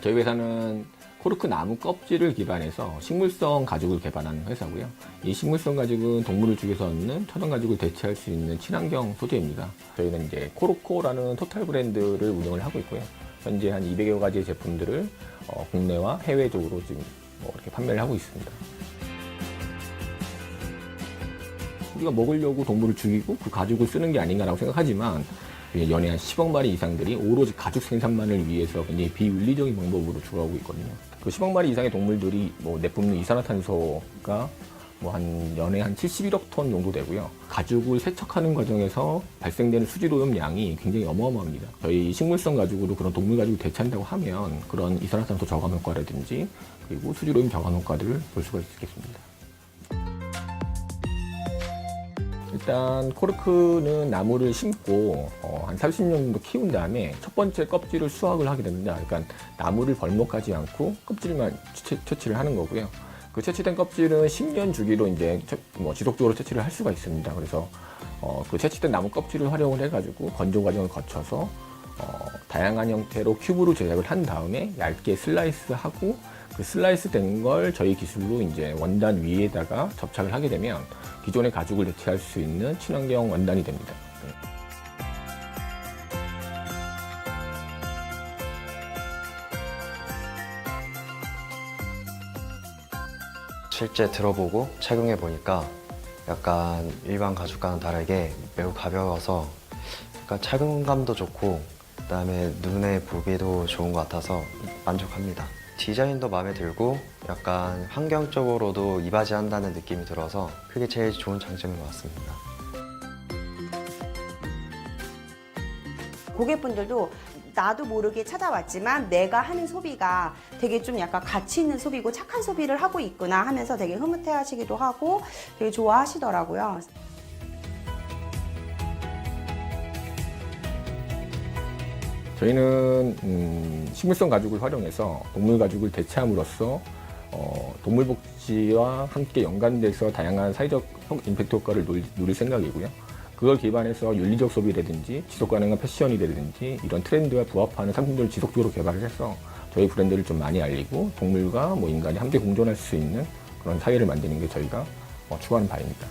저희 회사는 코르크 나무 껍질을 기반해서 식물성 가죽을 개발하는 회사고요. 이 식물성 가죽은 동물을 죽여서 얻는 천연 가죽을 대체할 수 있는 친환경 소재입니다. 저희는 이제 코르코라는 토탈 브랜드를 운영을 하고 있고요. 현재 한 200여 가지의 제품들을 어, 국내와 해외적으로 지금 뭐 이렇게 판매를 하고 있습니다. 우리가 먹으려고 동물을 죽이고 그 가죽을 쓰는 게 아닌가라고 생각하지만 연애 한 10억 마리 이상들이 오로지 가죽 생산만을 위해서 굉장히 비윤리적인 방법으로 죽어가고 있거든요. 그 10억 마리 이상의 동물들이 뭐 내뿜는 이산화탄소가 뭐한 연에 한 71억 톤 정도 되고요. 가죽을 세척하는 과정에서 발생되는 수질오염 양이 굉장히 어마어마합니다. 저희 식물성 가죽으로 그런 동물 가죽을 대체한다고 하면 그런 이산화탄소 저감 효과라든지 그리고 수질오염 저감 효과들을 볼 수가 있겠습니다. 일단 코르크는 나무를 심고 어, 한 30년 정도 키운 다음에 첫 번째 껍질을 수확을 하게 됩니다. 그러니까 나무를 벌목하지 않고 껍질만 채, 채취를 하는 거고요. 그 채취된 껍질은 10년 주기로 이제 채- 뭐 지속적으로 채취를 할 수가 있습니다. 그래서 어, 그 채취된 나무 껍질을 활용을 해가지고 건조 과정을 거쳐서 어, 다양한 형태로 큐브로 제작을 한 다음에 얇게 슬라이스하고 그 슬라이스 된 걸 저희 기술로 이제 원단 위에다가 접착을 하게 되면 기존의 가죽을 대체할 수 있는 친환경 원단이 됩니다. 네. 실제 들어보고 착용해 보니까 약간 일반 가죽과는 다르게 매우 가벼워서 약간 착용감도 좋고 그다음에 눈에 보기도 좋은 것 같아서 만족합니다. 디자인도 마음에 들고 약간 환경적으로도 이바지한다는 느낌이 들어서 그게 제일 좋은 장점인 것 같습니다. 고객분들도 나도 모르게 찾아왔지만 내가 하는 소비가 되게 좀 약간 가치 있는 소비고 착한 소비를 하고 있구나 하면서 되게 흐뭇해 하시기도 하고 되게 좋아하시더라고요. 저희는 음, 식물성 가죽을 활용해서 동물 가죽을 대체함으로써 어, 동물 복지와 함께 연관돼서 다양한 사회적 효- 임팩트 효과를 누릴, 누릴 생각이고요. 그걸 기반해서 윤리적 소비라든지 지속 가능한 패션이라든지 이런 트렌드와 부합하는 상품들을 지속적으로 개발을 해서 저희 브랜드를 좀 많이 알리고 동물과 뭐 인간이 함께 공존할 수 있는 그런 사회를 만드는 게 저희가 어, 추구하는 바입니다.